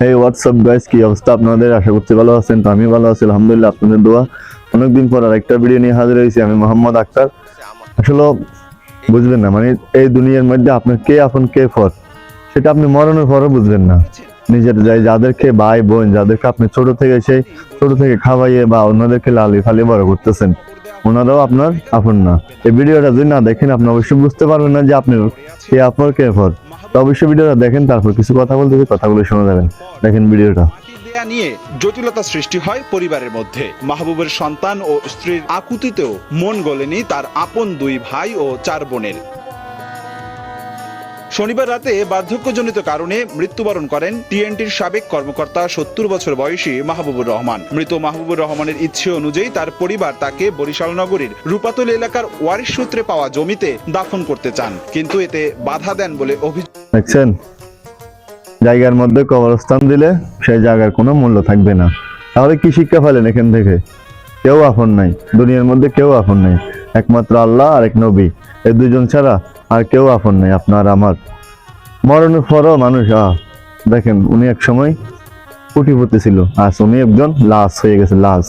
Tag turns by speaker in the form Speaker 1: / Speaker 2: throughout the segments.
Speaker 1: এই WhatsApp guys কি অবস্থা আপনাদের? আশা করছি ভালো আছেন, তো আমি ভালো আছি, আলহামদুলিল্লাহ, আপনাদের দোয়া। অনেকদিন পর আরেকটা ভিডিও নিয়ে হাজির হয়েছি, আমি মোহাম্মদ আক্তার। আসলে, বুঝবেন না মানে এই দুনিয়ার মধ্যে আপনার কে আপন, কে ফর? সেটা আপনি মরণের পরও বুঝবেন না। নিজের যাই, যাদেরকে ভাই, বোন, যাদেরকে আপনি ছোট থেকে সেই ছোট থেকে খাওয়াইয়ে বা অন্যদেরকে লালি ফালি বড় করতেছেন। ওনারাও আপনার আপন না। এই ভিডিওটা যদি না দেখেন, আপনি অবশ্যই বুঝতে পারবেন না যে আপনি কে আপনার কে ফর তো অবশ্যই ভিডিওটা দেখেন, তারপর কিছু কথা বলতে কথাগুলো শোনা যাবেন। দেখেন ভিডিওটা।
Speaker 2: নিয়ে জটিলতা সৃষ্টি হয় পরিবারের মধ্যে। মাহবুবের সন্তান ও স্ত্রীর আকুতিতেও মন গলেনি তার আপন দুই ভাই ও চার বোনের। শনিবার রাতে বার্ধক্যজনিত কারণে মৃত্যুবরণ করেন টিএনটির সাবেক কর্মকর্তা সত্তর বছর বয়সী মাহবুবুর রহমান। মৃত মাহবুবুর রহমানের ইচ্ছে অনুযায়ী তার পরিবার তাকে বরিশাল নগরীর রূপাতল এলাকার ওয়ারিশ সূত্রে পাওয়া জমিতে দাফন করতে চান, কিন্তু এতে বাধা দেন বলে অভিযোগ।
Speaker 1: দেখছেন? জায়গার মধ্যে কবরস্থান দিলে সেই জায়গার কোনো মূল্য থাকবে না। তাহলে কি শিক্ষা পেলেন এখান থেকে? কেউ আপন নাই। দুনিয়ার মধ্যে কেউ আপন নাই। একমাত্র আল্লাহ আর এক নবী। এই দুজন ছাড়া আর কেউ আপন নাই, আপনার আমার। মরণের পরও মানুষ দেখেন, উনি এক সময় কুটিপতি ছিল। আজ উনি একজন লাশ হয়ে গেছে, লাশ।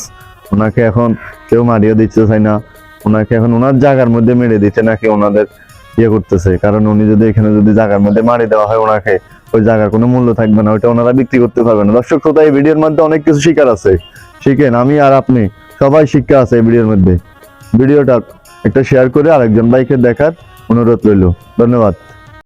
Speaker 1: ওনাকে এখন কেউ মারিয়ে দিচ্ছে চাই না। ওনাকে এখন ওনার জায়গার মধ্যে মেরে দিচ্ছে নাকি ওনাদের ইয়ে করতেছে। কারণ উনি যদি এখানে যদি জায়গার মধ্যে মারি দেওয়া হয় ওনাকে, ওই জায়গার কোনো মূল্য থাকবে না, ওইটা ওনারা বিক্রি করতে পারবে না। দর্শক শ্রোতা, এই ভিডিওর মধ্যে অনেক কিছু শিকার আছে। শিখেন, আমি আর আপনি সবাই শিক্ষা আছে এই ভিডিওর মধ্যে। ভিডিওটা একটা শেয়ার করে আরেকজন বাইকে দেখার অনুরোধ রইল ধন্যবাদ